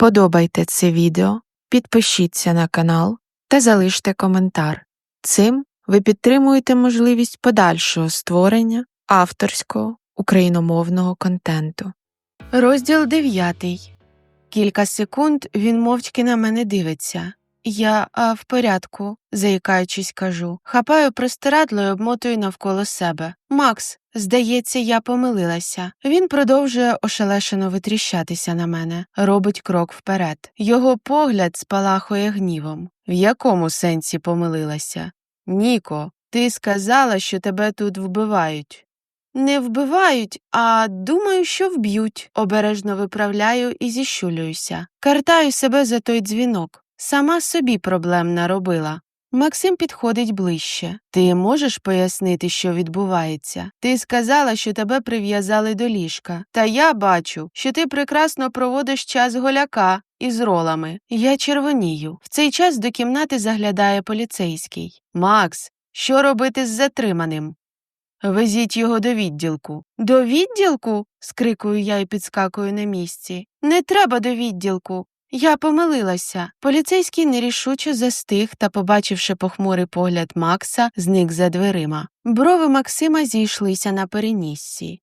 Вподобайте це відео, підпишіться на канал та залиште коментар. Цим ви підтримуєте можливість подальшого створення авторського україномовного контенту. Розділ 9. Кілька секунд він мовчки на мене дивиться. Я а, в порядку, заїкаючись, кажу. Хапаю простирадло і обмотую навколо себе. Макс, здається, я помилилася. Він продовжує ошелешено витріщатися на мене, робить крок вперед. Його погляд спалахує гнівом. В якому сенсі помилилася? Ніко, ти сказала, що тебе тут вбивають. Не вбивають, а думаю, що вб'ють. Обережно виправляю і зіщулююся. Картаю себе за той дзвінок. Сама собі проблем наробила. Максим підходить ближче. Ти можеш пояснити, що відбувається? Ти сказала, що тебе прив'язали до ліжка. Та я бачу, що ти прекрасно проводиш час голяка із ролами. Я червонію. В цей час до кімнати заглядає поліцейський. Макс, що робити з затриманим? Везіть його до відділку. До відділку? скрикую я і підскакую на місці. Не треба до відділку. Я помилилася. Поліцейський нерішуче застиг та, побачивши похмурий погляд Макса, зник за дверима. Брови Максима зійшлися на переніссі.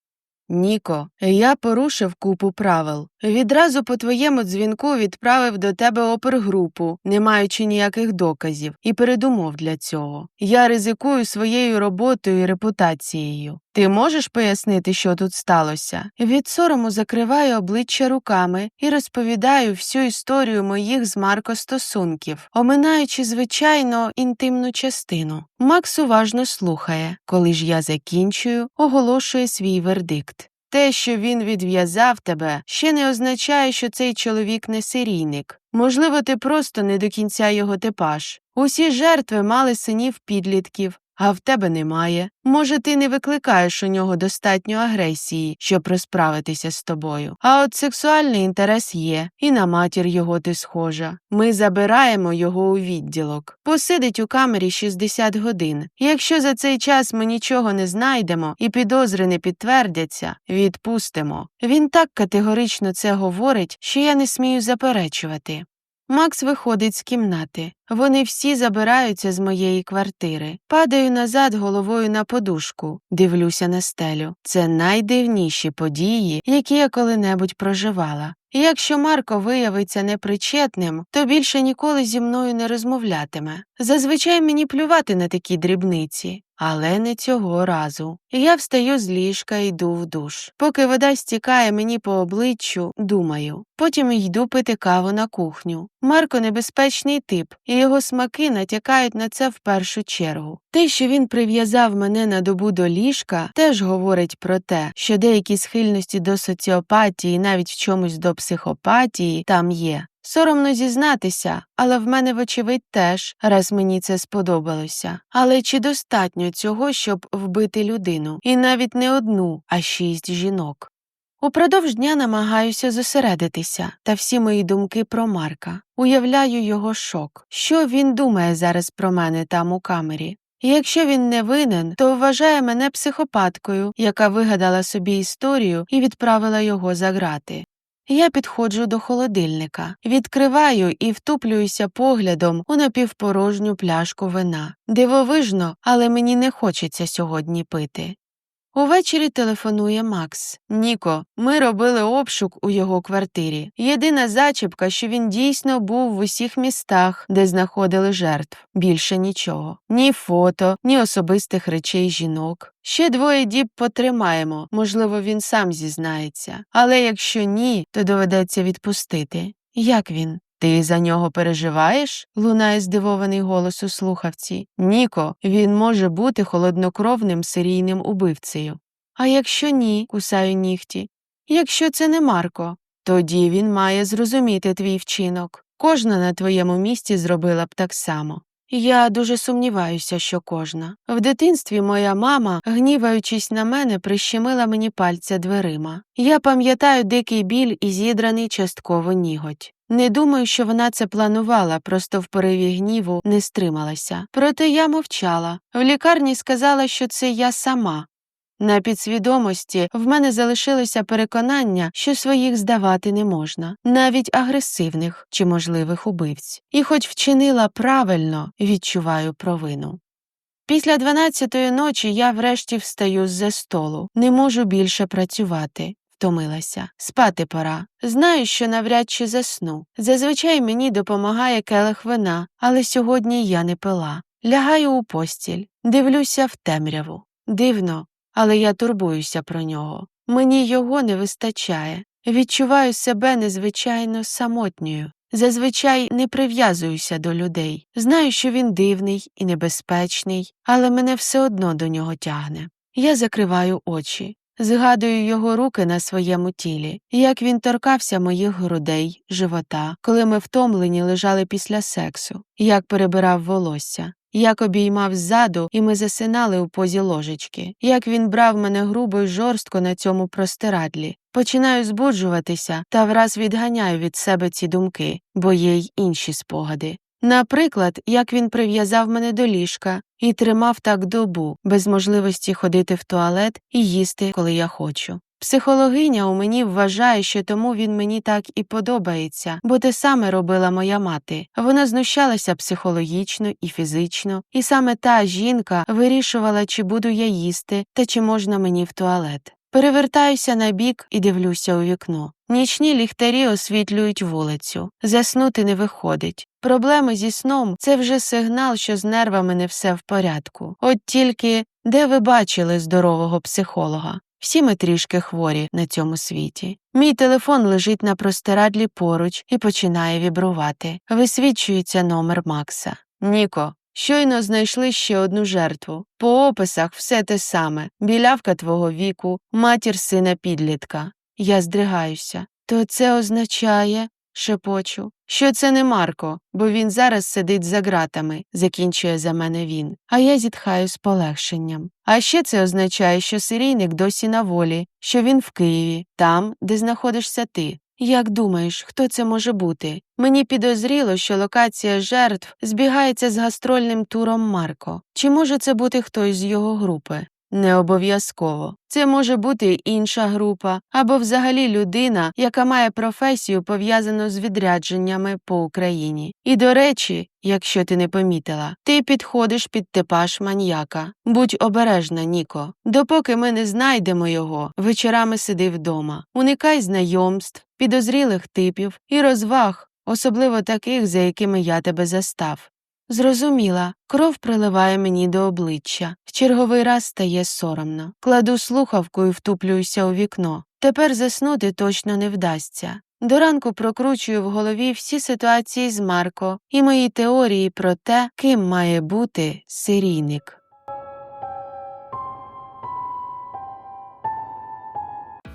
Ніко, я порушив купу правил. Відразу по твоєму дзвінку відправив до тебе опергрупу, не маючи ніяких доказів, і передумов для цього. Я ризикую своєю роботою і репутацією. Ти можеш пояснити, що тут сталося? Від сорому закриваю обличчя руками і розповідаю всю історію моїх з Марко стосунків, оминаючи, звичайно, інтимну частину. Макс уважно слухає, коли ж я закінчую, оголошує свій вердикт. Те, що він відв'язав тебе, ще не означає, що цей чоловік не серійник. Можливо, ти просто не до кінця його типаж. Усі жертви мали синів підлітків, а в тебе немає. Може, ти не викликаєш у нього достатньо агресії, щоб розправитися з тобою. А от сексуальний інтерес є, і на матір його ти схожа. Ми забираємо його у відділок. Посидить у камері 60 годин. Якщо за цей час ми нічого не знайдемо і підозри не підтвердяться, відпустимо. Він так категорично це говорить, що я не смію заперечувати. Макс виходить з кімнати. Вони всі забираються з моєї квартири. Падаю назад головою на подушку, дивлюся на стелю. Це найдивніші події, які я коли-небудь проживала. Якщо Марко виявиться непричетним, то більше ніколи зі мною не розмовлятиме. Зазвичай мені плювати на такі дрібниці. Але не цього разу. Я встаю з ліжка і йду в душ. Поки вода стікає мені по обличчю, думаю. Потім йду пити каву на кухню. Марко небезпечний тип, і його смаки натякають на це в першу чергу. Те, що він прив'язав мене на добу до ліжка, теж говорить про те, що деякі схильності до соціопатії, навіть в чомусь до психопатії, там є. Соромно зізнатися, але в мене, вочевидь, теж, раз мені це сподобалося. Але чи достатньо цього, щоб вбити людину? І навіть не одну, а шість жінок. Упродовж дня намагаюся зосередитися, та всі мої думки про Марка. Уявляю його шок. Що він думає зараз про мене там у камері? Якщо він не винен, то вважає мене психопаткою, яка вигадала собі історію і відправила його за грати. Я підходжу до холодильника, відкриваю і втуплююся поглядом у напівпорожню пляшку вина. Дивовижно, але мені не хочеться сьогодні пити. Увечері телефонує Макс. Ніко, ми робили обшук у його квартирі. Єдина зачіпка, що він дійсно був в усіх містах, де знаходили жертв. Більше нічого. Ні фото, ні особистих речей жінок. Ще двоє діб потримаємо, можливо, він сам зізнається. Але якщо ні, то доведеться відпустити. Як він? Ти за нього переживаєш? лунає здивований голос у слухавці. Ніко, він може бути холоднокровним серійним убивцею. А якщо ні, кусаю нігті. Якщо це не Марко, тоді він має зрозуміти твій вчинок. Кожна на твоєму місці зробила б так само. Я дуже сумніваюся, що кожна. В дитинстві моя мама, гніваючись на мене, прищемила мені пальця дверима. Я пам'ятаю дикий біль і зідраний частково ніготь. Не думаю, що вона це планувала, просто в пориві гніву не стрималася. Проте я мовчала. В лікарні сказала, що це я сама. На підсвідомості в мене залишилося переконання, що своїх здавати не можна, навіть агресивних чи можливих убивць. І, хоч вчинила правильно, відчуваю провину. Після дванадцятої ночі я врешті встаю з-за столу, не можу більше працювати. Втомилася. Спати пора. Знаю, що навряд чи засну. Зазвичай мені допомагає келих вина, але сьогодні я не пила. Лягаю у постіль, дивлюся в темряву. Дивно, але я турбуюся про нього. Мені його не вистачає. Відчуваю себе незвичайно самотньою. Зазвичай не прив'язуюся до людей. Знаю, що він дивний і небезпечний, але мене все одно до нього тягне. Я закриваю очі. Згадую його руки на своєму тілі, як він торкався моїх грудей, живота, коли ми втомлені лежали після сексу, як перебирав волосся, як обіймав ззаду, і ми засинали у позі ложечки, як він брав мене грубо й жорстко на цьому простирадлі. Починаю збуджуватися та враз відганяю від себе ці думки, бо є й інші спогади. Наприклад, як він прив'язав мене до ліжка і тримав так добу, без можливості ходити в туалет і їсти, коли я хочу. Психологиня у мені вважає, що тому він мені так і подобається, бо те саме робила моя мати. Вона знущалася психологічно і фізично, і саме та жінка вирішувала, чи буду я їсти та чи можна мені в туалет. Перевертаюся на бік і дивлюся у вікно. Нічні ліхтарі освітлюють вулицю. Заснути не виходить. Проблеми зі сном це вже сигнал, що з нервами не все в порядку. От тільки де ви бачили здорового психолога? Всі ми трішки хворі на цьому світі. Мій телефон лежить на простирадлі поруч і починає вібрувати. Висвічується номер Макса. Ніко, щойно знайшли ще одну жертву. По описах все те саме білявка твого віку, матір сина підлітка. Я здригаюся. То це означає, шепочу, що це не Марко, бо він зараз сидить за ґратами, закінчує за мене він, а я зітхаю з полегшенням. А ще це означає, що серійник досі на волі, що він в Києві, там, де знаходишся ти. Як думаєш, хто це може бути? Мені підозріло, що локація жертв збігається з гастрольним туром Марко. Чи може це бути хтось з його групи? Не обов'язково. Це може бути інша група або взагалі людина, яка має професію пов'язану з відрядженнями по Україні. І до речі, якщо ти не помітила, ти підходиш під типаж маньяка. Будь обережна, Ніко. Допоки ми не знайдемо його, вечорами сиди вдома, уникай знайомств, підозрілих типів і розваг, особливо таких, за якими я тебе застав. Зрозуміла, кров приливає мені до обличчя, в черговий раз стає соромно. Кладу слухавку і втуплююся у вікно. Тепер заснути точно не вдасться. До ранку прокручую в голові всі ситуації з Марко і мої теорії про те, ким має бути серійник.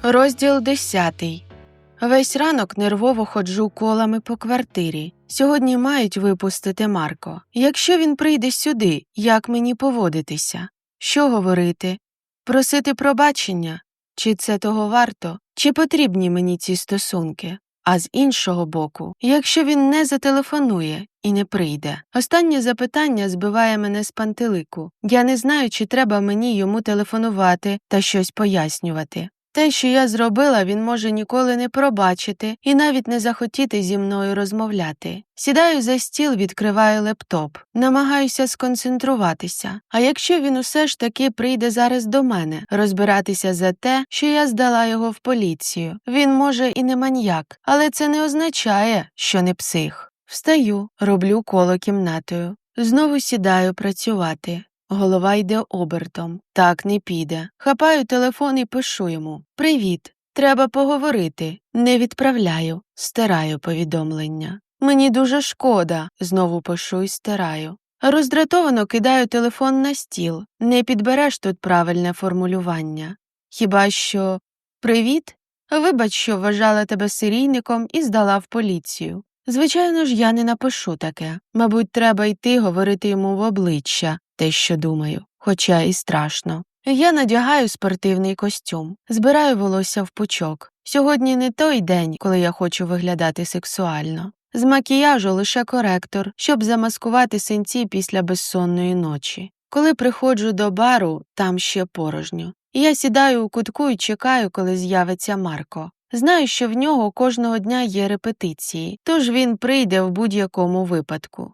Розділ десятий. Весь ранок нервово ходжу колами по квартирі. Сьогодні мають випустити Марко. Якщо він прийде сюди, як мені поводитися? Що говорити? Просити пробачення? Чи це того варто? Чи потрібні мені ці стосунки? А з іншого боку, якщо він не зателефонує і не прийде. Останнє запитання збиває мене з пантелику. Я не знаю, чи треба мені йому телефонувати та щось пояснювати. Те, що я зробила, він може ніколи не пробачити і навіть не захотіти зі мною розмовляти. Сідаю за стіл, відкриваю лептоп, намагаюся сконцентруватися. А якщо він усе ж таки прийде зараз до мене, розбиратися за те, що я здала його в поліцію. Він може і не маньяк, але це не означає, що не псих. Встаю, роблю коло кімнатою. Знову сідаю працювати. Голова йде обертом. Так не піде. Хапаю телефон і пишу йому Привіт. Треба поговорити. Не відправляю, стираю повідомлення. Мені дуже шкода, знову пишу і стираю. Роздратовано кидаю телефон на стіл. Не підбереш тут правильне формулювання. Хіба що Привіт? Вибач, що вважала тебе серійником і здала в поліцію. Звичайно ж, я не напишу таке. Мабуть, треба йти говорити йому в обличчя, те, що думаю, хоча і страшно. Я надягаю спортивний костюм, збираю волосся в пучок. Сьогодні не той день, коли я хочу виглядати сексуально. З макіяжу лише коректор, щоб замаскувати синці після безсонної ночі. Коли приходжу до бару, там ще порожньо. Я сідаю у кутку і чекаю, коли з'явиться Марко. Знаю, що в нього кожного дня є репетиції, тож він прийде в будь-якому випадку.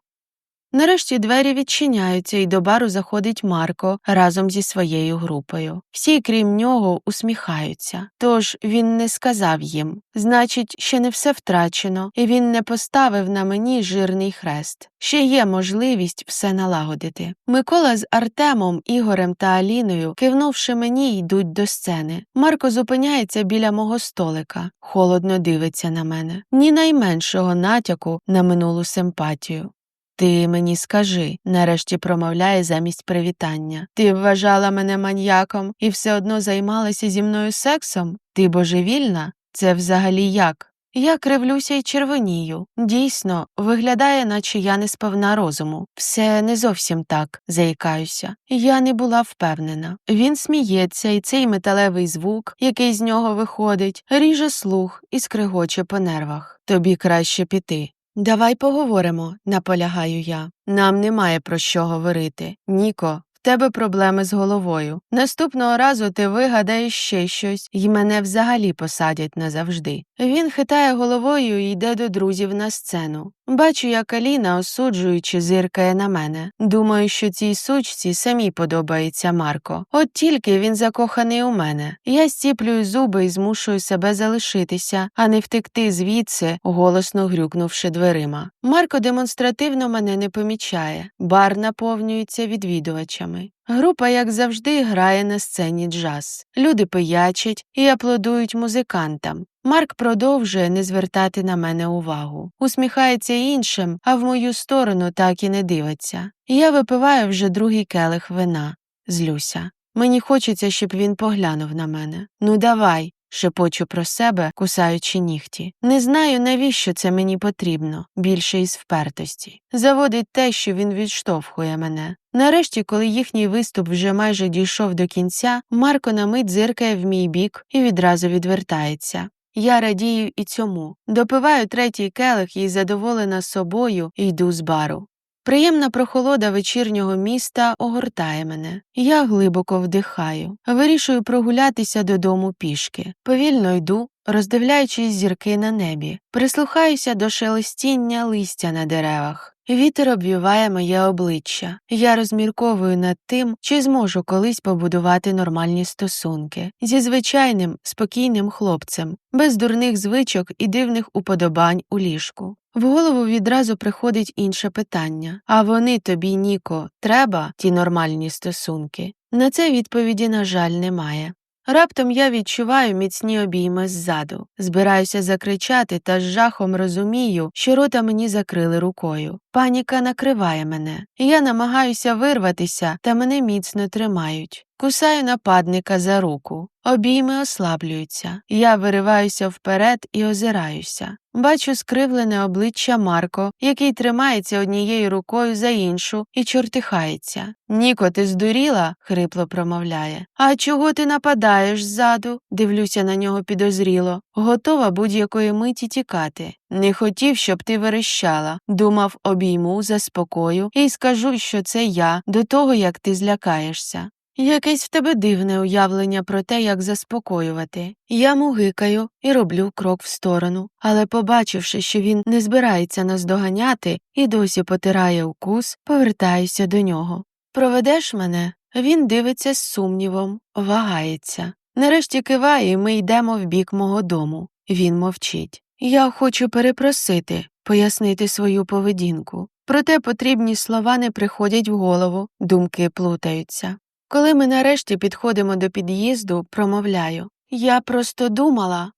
Нарешті двері відчиняються, і до бару заходить Марко разом зі своєю групою. Всі, крім нього, усміхаються. Тож він не сказав їм значить, ще не все втрачено, і він не поставив на мені жирний хрест. Ще є можливість все налагодити. Микола з Артемом, Ігорем та Аліною, кивнувши мені, йдуть до сцени. Марко зупиняється біля мого столика, холодно дивиться на мене, ні найменшого натяку на минулу симпатію. Ти мені скажи, нарешті промовляє замість привітання. Ти вважала мене маньяком і все одно займалася зі мною сексом? Ти божевільна? Це взагалі як? Я кривлюся і червонію. Дійсно, виглядає, наче я не сповна розуму. Все не зовсім так, заїкаюся. Я не була впевнена. Він сміється, і цей металевий звук, який з нього виходить, ріже слух і скригоче по нервах. Тобі краще піти. Давай поговоримо, наполягаю я. Нам немає про що говорити. Ніко, тебе проблеми з головою. Наступного разу ти вигадаєш ще щось і мене взагалі посадять назавжди. Він хитає головою і йде до друзів на сцену. Бачу, як Аліна, осуджуючи, зиркає на мене. Думаю, що цій сучці самій подобається Марко. От тільки він закоханий у мене. Я стіплюю зуби і змушую себе залишитися, а не втекти звідси, голосно грюкнувши дверима. Марко демонстративно мене не помічає. Бар наповнюється відвідувачами. Група, як завжди, грає на сцені джаз. Люди пиячать і аплодують музикантам. Марк продовжує не звертати на мене увагу, усміхається іншим, а в мою сторону так і не дивиться. Я випиваю вже другий келих вина, злюся. Мені хочеться, щоб він поглянув на мене. Ну, давай, шепочу про себе, кусаючи нігті. Не знаю, навіщо це мені потрібно, більше із впертості. Заводить те, що він відштовхує мене. Нарешті, коли їхній виступ вже майже дійшов до кінця, Марко на мить зиркає в мій бік і відразу відвертається. Я радію і цьому. Допиваю третій келих і задоволена собою йду з бару. Приємна прохолода вечірнього міста огортає мене. Я глибоко вдихаю, вирішую прогулятися додому пішки. Повільно йду, роздивляючись зірки на небі, прислухаюся до шелестіння листя на деревах. Вітер обвіває моє обличчя. Я розмірковую над тим, чи зможу колись побудувати нормальні стосунки зі звичайним, спокійним хлопцем, без дурних звичок і дивних уподобань у ліжку. В голову відразу приходить інше питання а вони тобі, Ніко, треба ті нормальні стосунки? На це відповіді, на жаль, немає. Раптом я відчуваю міцні обійми ззаду, збираюся закричати та з жахом розумію, що рота мені закрили рукою. Паніка накриває мене, я намагаюся вирватися, та мене міцно тримають. Кусаю нападника за руку, обійми ослаблюються. Я вириваюся вперед і озираюся. Бачу скривлене обличчя Марко, який тримається однією рукою за іншу і чортихається. Ніко, ти здуріла? хрипло промовляє. А чого ти нападаєш ззаду? Дивлюся на нього підозріло, готова будь-якої миті тікати. Не хотів, щоб ти верещала. Думав, обійму, заспокою і скажу, що це я, до того як ти злякаєшся. Якесь в тебе дивне уявлення про те, як заспокоювати. Я мугикаю і роблю крок в сторону, але, побачивши, що він не збирається нас доганяти і досі потирає укус, повертаюся до нього. Проведеш мене? Він дивиться з сумнівом, вагається. Нарешті киває, і ми йдемо в бік мого дому. Він мовчить. Я хочу перепросити, пояснити свою поведінку. Проте потрібні слова не приходять в голову, думки плутаються. Коли ми нарешті підходимо до під'їзду, промовляю Я просто думала.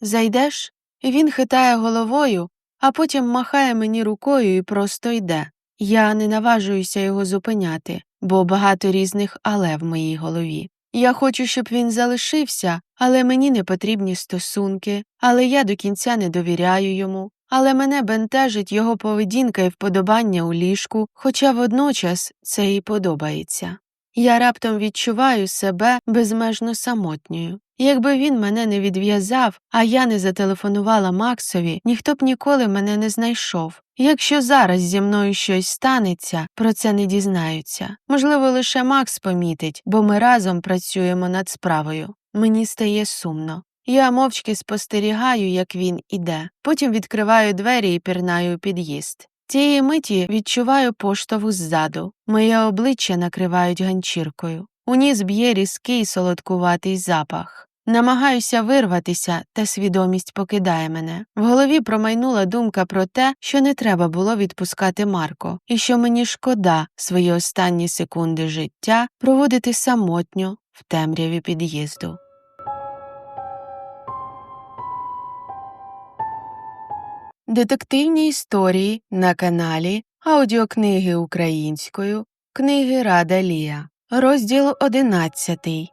Зайдеш? Він хитає головою, а потім махає мені рукою і просто йде. Я не наважуюся його зупиняти, бо багато різних але в моїй голові. Я хочу, щоб він залишився, але мені не потрібні стосунки, але я до кінця не довіряю йому, але мене бентежить його поведінка і вподобання у ліжку, хоча водночас це і подобається. Я раптом відчуваю себе безмежно самотньою. Якби він мене не відв'язав, а я не зателефонувала Максові, ніхто б ніколи мене не знайшов. Якщо зараз зі мною щось станеться, про це не дізнаються. Можливо, лише Макс помітить, бо ми разом працюємо над справою. Мені стає сумно. Я мовчки спостерігаю, як він іде. Потім відкриваю двері і пірнаю під'їзд. Тієї миті відчуваю поштовх ззаду. Моє обличчя накривають ганчіркою. У ніс б'є різкий солодкуватий запах. Намагаюся вирватися, та свідомість покидає мене. В голові промайнула думка про те, що не треба було відпускати Марко, і що мені шкода свої останні секунди життя проводити самотньо в темряві під'їзду. Детективні історії на каналі Аудіокниги українською Книги Рада Лія. Розділ одинадцятий.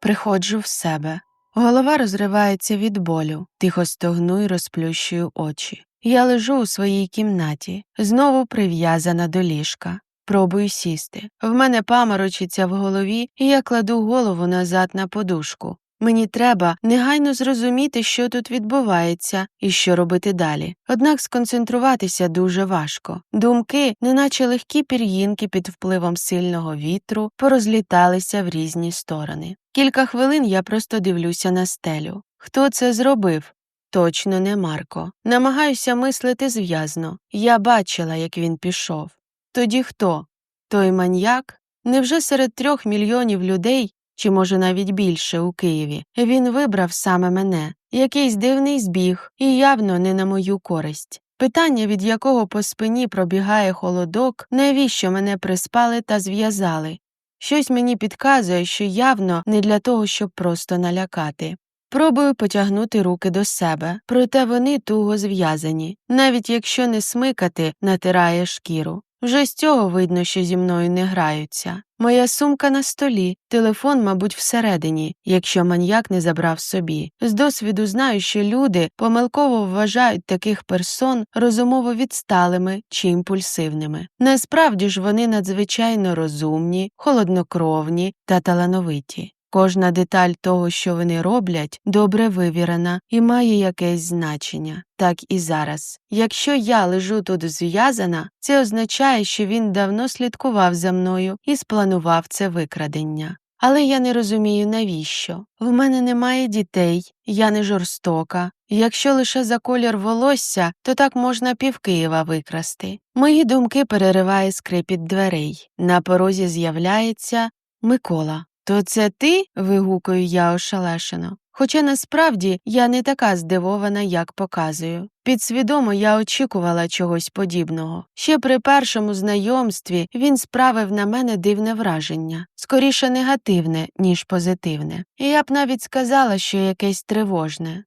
Приходжу в себе. Голова розривається від болю, тихо стогну й розплющую очі. Я лежу у своїй кімнаті, знову прив'язана до ліжка. Пробую сісти. В мене паморочиться в голові, і я кладу голову назад на подушку. Мені треба негайно зрозуміти, що тут відбувається і що робити далі. Однак сконцентруватися дуже важко. Думки, неначе легкі пір'їнки під впливом сильного вітру, порозліталися в різні сторони. Кілька хвилин я просто дивлюся на стелю. Хто це зробив? Точно не Марко. Намагаюся мислити зв'язно. Я бачила, як він пішов. Тоді хто? Той маньяк? Невже серед трьох мільйонів людей чи, може, навіть більше у Києві, він вибрав саме мене, якийсь дивний збіг і явно не на мою користь. Питання, від якого по спині пробігає холодок, навіщо мене приспали та зв'язали. Щось мені підказує, що явно не для того, щоб просто налякати. Пробую потягнути руки до себе, проте вони туго зв'язані, навіть якщо не смикати, натирає шкіру. Вже з цього видно, що зі мною не граються. Моя сумка на столі, телефон, мабуть, всередині, якщо маньяк не забрав собі. З досвіду знаю, що люди помилково вважають таких персон розумово відсталими чи імпульсивними. Насправді ж вони надзвичайно розумні, холоднокровні та талановиті. Кожна деталь того, що вони роблять, добре вивірена і має якесь значення, так і зараз. Якщо я лежу тут зв'язана, це означає, що він давно слідкував за мною і спланував це викрадення. Але я не розумію, навіщо. В мене немає дітей, я не жорстока. Якщо лише за колір волосся, то так можна пів Києва викрасти. Мої думки перериває скрипіт дверей. На порозі з'являється Микола. То це ти? вигукую я ошалешено. Хоча насправді я не така здивована, як показую. Підсвідомо я очікувала чогось подібного. Ще при першому знайомстві він справив на мене дивне враження, скоріше негативне, ніж позитивне, і я б навіть сказала, що якесь тривожне.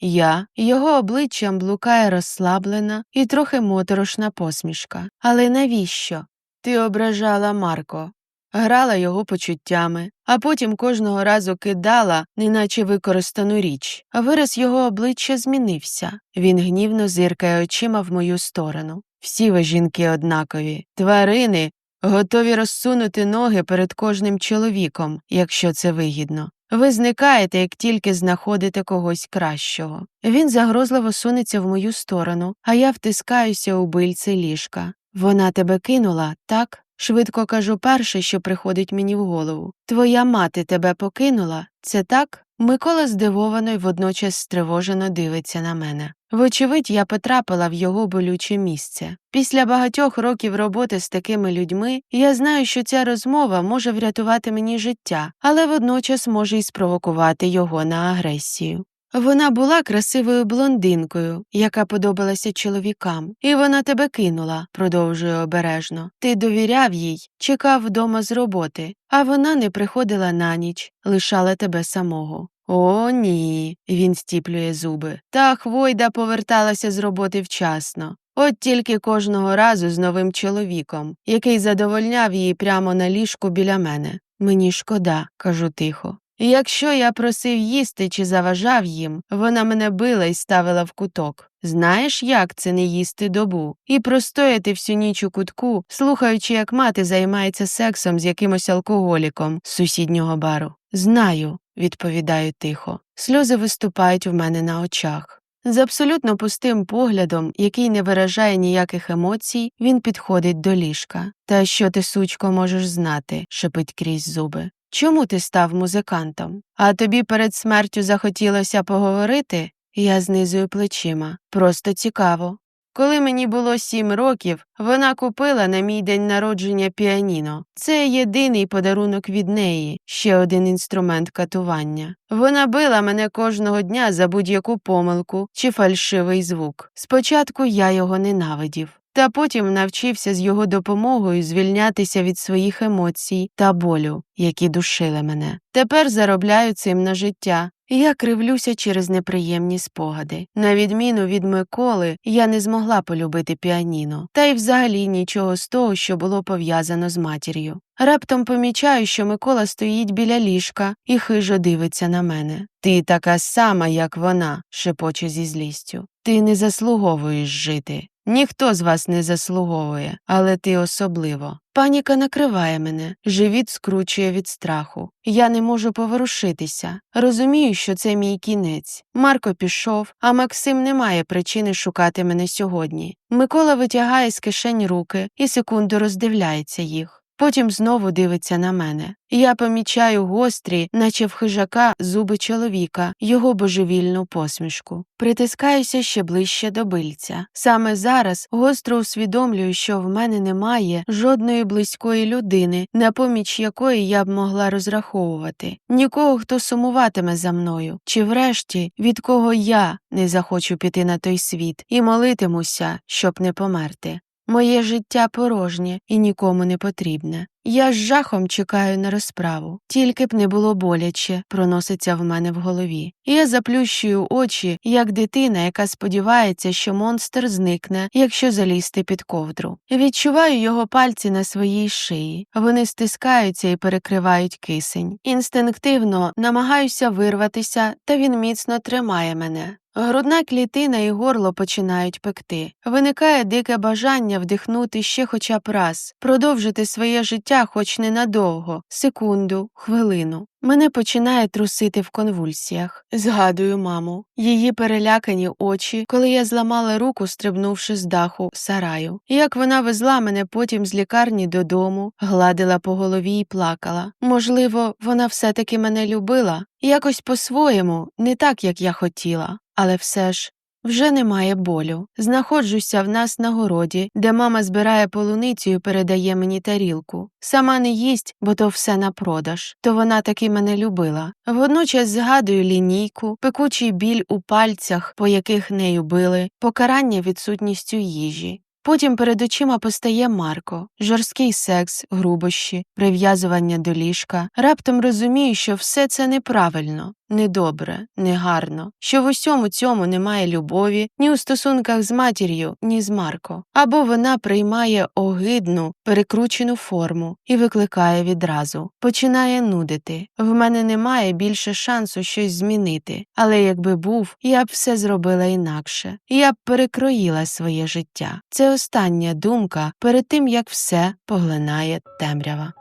Я, його обличчям блукає розслаблена і трохи моторошна посмішка. Але навіщо? Ти ображала Марко, грала його почуттями, а потім кожного разу кидала, неначе використану річ, вираз його обличчя змінився. Він гнівно зиркає очима в мою сторону. Всі ви жінки однакові, тварини готові розсунути ноги перед кожним чоловіком, якщо це вигідно. Ви зникаєте, як тільки знаходите когось кращого. Він загрозливо сунеться в мою сторону, а я втискаюся у бильце ліжка. Вона тебе кинула, так? Швидко кажу перше, що приходить мені в голову. Твоя мати тебе покинула, це так? Микола здивовано й водночас стривожено дивиться на мене. Вочевидь, я потрапила в його болюче місце. Після багатьох років роботи з такими людьми я знаю, що ця розмова може врятувати мені життя, але водночас може й спровокувати його на агресію. Вона була красивою блондинкою, яка подобалася чоловікам, і вона тебе кинула, продовжує обережно. Ти довіряв їй, чекав вдома з роботи, а вона не приходила на ніч, лишала тебе самого. О, ні, він стіплює зуби. Та Хвойда поверталася з роботи вчасно. От тільки кожного разу з новим чоловіком, який задовольняв її прямо на ліжку біля мене. Мені шкода, кажу тихо. Якщо я просив їсти чи заважав їм, вона мене била і ставила в куток. Знаєш, як це не їсти добу? І простояти всю ніч у кутку, слухаючи, як мати займається сексом з якимось алкоголіком з сусіднього бару. Знаю, відповідаю тихо. Сльози виступають в мене на очах. З абсолютно пустим поглядом, який не виражає ніяких емоцій, він підходить до ліжка. Та що ти, сучко, можеш знати? шепить крізь зуби. Чому ти став музикантом? А тобі перед смертю захотілося поговорити? Я знизую плечима. Просто цікаво. Коли мені було сім років, вона купила на мій день народження піаніно. Це єдиний подарунок від неї, ще один інструмент катування. Вона била мене кожного дня за будь-яку помилку чи фальшивий звук. Спочатку я його ненавидів. Та потім навчився з його допомогою звільнятися від своїх емоцій та болю, які душили мене. Тепер заробляю цим на життя. Я кривлюся через неприємні спогади. На відміну від Миколи, я не змогла полюбити піаніно, та й взагалі нічого з того, що було пов'язано з матір'ю. Раптом помічаю, що Микола стоїть біля ліжка і хижо дивиться на мене. Ти така сама, як вона, шепоче зі злістю. Ти не заслуговуєш жити. Ніхто з вас не заслуговує, але ти особливо. Паніка накриває мене, живіт скручує від страху. Я не можу поворушитися. Розумію, що це мій кінець. Марко пішов, а Максим не має причини шукати мене сьогодні. Микола витягає з кишень руки і секунду роздивляється їх. Потім знову дивиться на мене. Я помічаю гострі, наче в хижака, зуби чоловіка, його божевільну посмішку. Притискаюся ще ближче до бильця. Саме зараз гостро усвідомлюю, що в мене немає жодної близької людини, на поміч якої я б могла розраховувати, нікого, хто сумуватиме за мною, чи врешті від кого я не захочу піти на той світ і молитимуся, щоб не померти. Моє життя порожнє і нікому не потрібне. Я з жахом чекаю на розправу, тільки б не було боляче, проноситься в мене в голові. Я заплющую очі, як дитина, яка сподівається, що монстр зникне, якщо залізти під ковдру. Відчуваю його пальці на своїй шиї. Вони стискаються і перекривають кисень. Інстинктивно намагаюся вирватися, та він міцно тримає мене. Грудна клітина і горло починають пекти. Виникає дике бажання вдихнути ще хоча б раз, продовжити своє життя хоч ненадовго, секунду, хвилину. Мене починає трусити в конвульсіях. Згадую маму, її перелякані очі, коли я зламала руку, стрибнувши з даху сараю. Як вона везла мене потім з лікарні додому, гладила по голові і плакала. Можливо, вона все таки мене любила, якось по-своєму, не так, як я хотіла, але все ж вже немає болю. Знаходжуся в нас на городі, де мама збирає полуницю і передає мені тарілку. Сама не їсть, бо то все на продаж. То вона таки мене любила. Водночас згадую лінійку, пекучий біль у пальцях, по яких нею били, покарання відсутністю їжі. Потім перед очима постає Марко, жорсткий секс, грубощі, прив'язування до ліжка. Раптом розумію, що все це неправильно, недобре, негарно, що в усьому цьому немає любові ні у стосунках з матір'ю, ні з Марко. Або вона приймає огидну, перекручену форму і викликає відразу, починає нудити. В мене немає більше шансу щось змінити, але якби був, я б все зробила інакше, я б перекроїла своє життя. Це остання думка перед тим, як все поглинає темрява.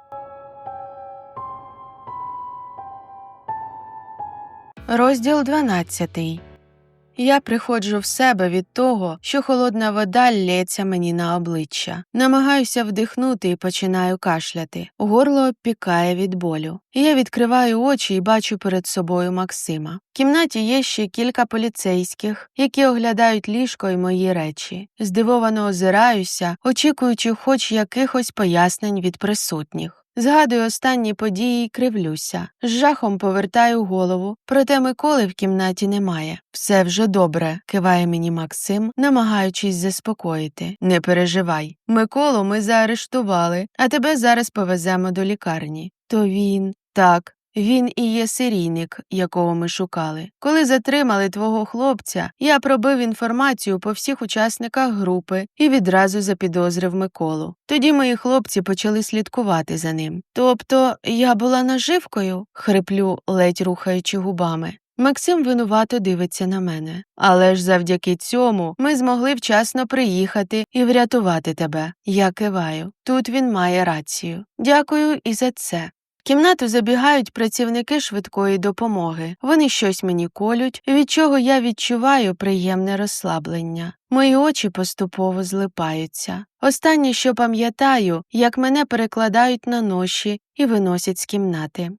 Розділ 12 Я приходжу в себе від того, що холодна вода лється мені на обличчя. Намагаюся вдихнути і починаю кашляти. Горло обпікає від болю. Я відкриваю очі і бачу перед собою Максима. В кімнаті є ще кілька поліцейських, які оглядають ліжко і мої речі. Здивовано озираюся, очікуючи хоч якихось пояснень від присутніх. Згадую останні події і кривлюся. З жахом повертаю голову, проте Миколи в кімнаті немає. Все вже добре, киває мені Максим, намагаючись заспокоїти. Не переживай. Миколу ми заарештували, а тебе зараз повеземо до лікарні. То він. Так, Він і є серійник, якого ми шукали. Коли затримали твого хлопця, я пробив інформацію по всіх учасниках групи і відразу запідозрив Миколу. Тоді мої хлопці почали слідкувати за ним. Тобто я була наживкою? хриплю, ледь рухаючи губами. Максим винувато дивиться на мене. Але ж завдяки цьому ми змогли вчасно приїхати і врятувати тебе. Я киваю. Тут він має рацію. Дякую і за це. Кімнату забігають працівники швидкої допомоги. Вони щось мені колють, від чого я відчуваю приємне розслаблення. Мої очі поступово злипаються. Останнє, що пам'ятаю, як мене перекладають на ноші і виносять з кімнати.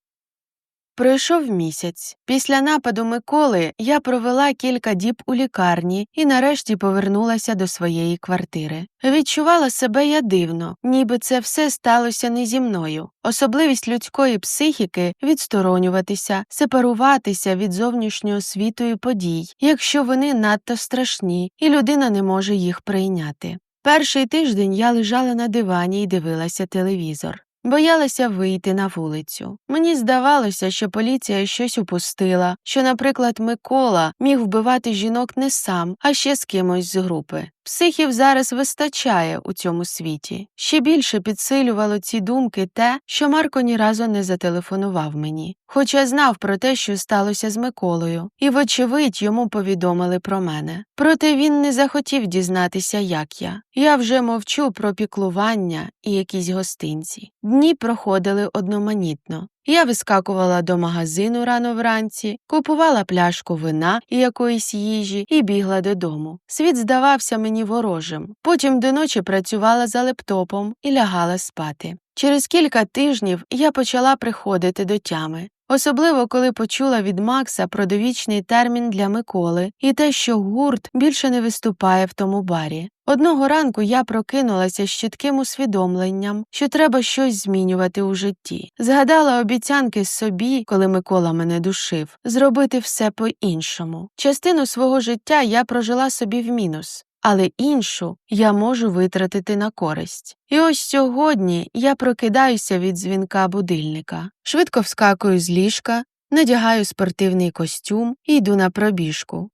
Пройшов місяць. Після нападу Миколи я провела кілька діб у лікарні і нарешті повернулася до своєї квартири. Відчувала себе я дивно, ніби це все сталося не зі мною. Особливість людської психіки відсторонюватися, сепаруватися від зовнішнього світу і подій, якщо вони надто страшні, і людина не може їх прийняти. Перший тиждень я лежала на дивані і дивилася телевізор. Боялася вийти на вулицю. Мені здавалося, що поліція щось упустила, що, наприклад, Микола міг вбивати жінок не сам, а ще з кимось з групи. Психів зараз вистачає у цьому світі. Ще більше підсилювало ці думки те, що Марко ні разу не зателефонував мені, хоча знав про те, що сталося з Миколою, і, вочевидь, йому повідомили про мене. Проте він не захотів дізнатися, як я. Я вже мовчу про піклування і якісь гостинці. Дні проходили одноманітно. Я вискакувала до магазину рано вранці, купувала пляшку вина і якоїсь їжі і бігла додому. Світ здавався мені ворожим. Потім до ночі працювала за лептопом і лягала спати. Через кілька тижнів я почала приходити до тями. Особливо коли почула від Макса про довічний термін для Миколи і те, що гурт більше не виступає в тому барі. Одного ранку я прокинулася з чітким усвідомленням, що треба щось змінювати у житті. Згадала обіцянки собі, коли Микола мене душив, зробити все по-іншому. Частину свого життя я прожила собі в мінус. Але іншу я можу витратити на користь. І ось сьогодні я прокидаюся від дзвінка будильника, швидко вскакую з ліжка, надягаю спортивний костюм і йду на пробіжку.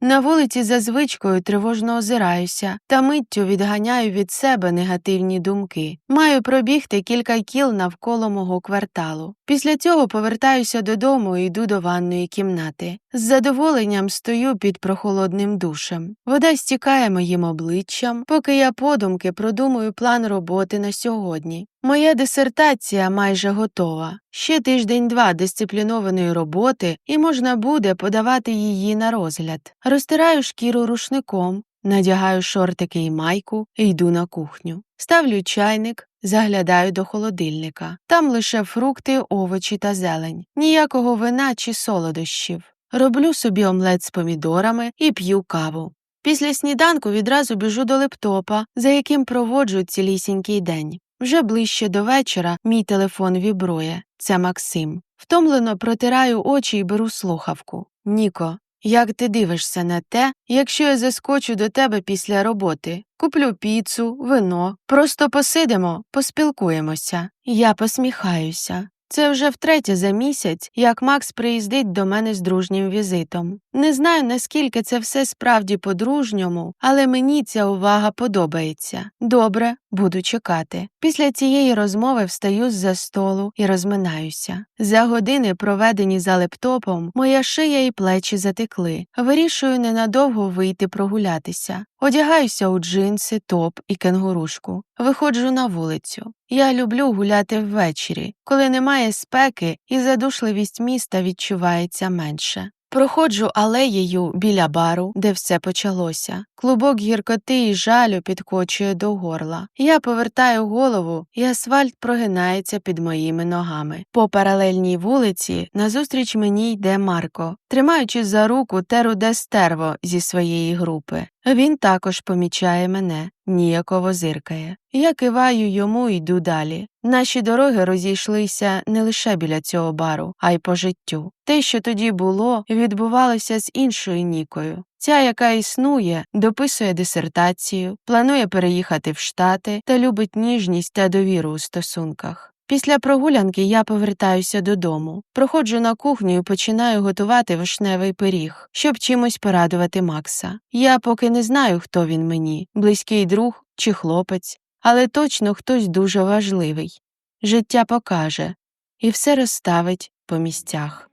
На вулиці за звичкою тривожно озираюся та миттю відганяю від себе негативні думки. Маю пробігти кілька кіл навколо мого кварталу. Після цього повертаюся додому і йду до ванної кімнати. З задоволенням стою під прохолодним душем. Вода стікає моїм обличчям, поки я подумки продумую план роботи на сьогодні. Моя дисертація майже готова. Ще тиждень-два дисциплінованої роботи, і можна буде подавати її на розгляд. Розтираю шкіру рушником, надягаю шортики і майку і йду на кухню. Ставлю чайник, заглядаю до холодильника. Там лише фрукти, овочі та зелень, ніякого вина чи солодощів. Роблю собі омлет з помідорами і п'ю каву. Після сніданку відразу біжу до лептопа, за яким проводжу цілісінький день. Вже ближче до вечора мій телефон вібрує. Це Максим. Втомлено протираю очі і беру слухавку. Ніко, як ти дивишся на те, якщо я заскочу до тебе після роботи? Куплю піцу, вино, просто посидимо, поспілкуємося. Я посміхаюся. Це вже втретє за місяць, як Макс приїздить до мене з дружнім візитом. Не знаю, наскільки це все справді по-дружньому, але мені ця увага подобається. Добре, буду чекати. Після цієї розмови встаю з-за столу і розминаюся. За години, проведені за лептопом, моя шия і плечі затекли. Вирішую ненадовго вийти прогулятися. Одягаюся у джинси, топ і кенгурушку. Виходжу на вулицю. Я люблю гуляти ввечері, коли немає спеки і задушливість міста відчувається менше. Проходжу алеєю біля бару, де все почалося. Клубок гіркоти і жалю підкочує до горла. Я повертаю голову, і асфальт прогинається під моїми ногами. По паралельній вулиці назустріч мені йде Марко, тримаючи за руку те руде стерво зі своєї групи. Він також помічає мене, ніяково зиркає. Я киваю йому йду далі. Наші дороги розійшлися не лише біля цього бару, а й по життю. Те, що тоді було, відбувалося з іншою нікою. Ця, яка існує, дописує дисертацію, планує переїхати в Штати та любить ніжність та довіру у стосунках. Після прогулянки я повертаюся додому, проходжу на кухню і починаю готувати вишневий пиріг, щоб чимось порадувати Макса. Я поки не знаю, хто він мені близький друг чи хлопець, але точно хтось дуже важливий. Життя покаже і все розставить по місцях.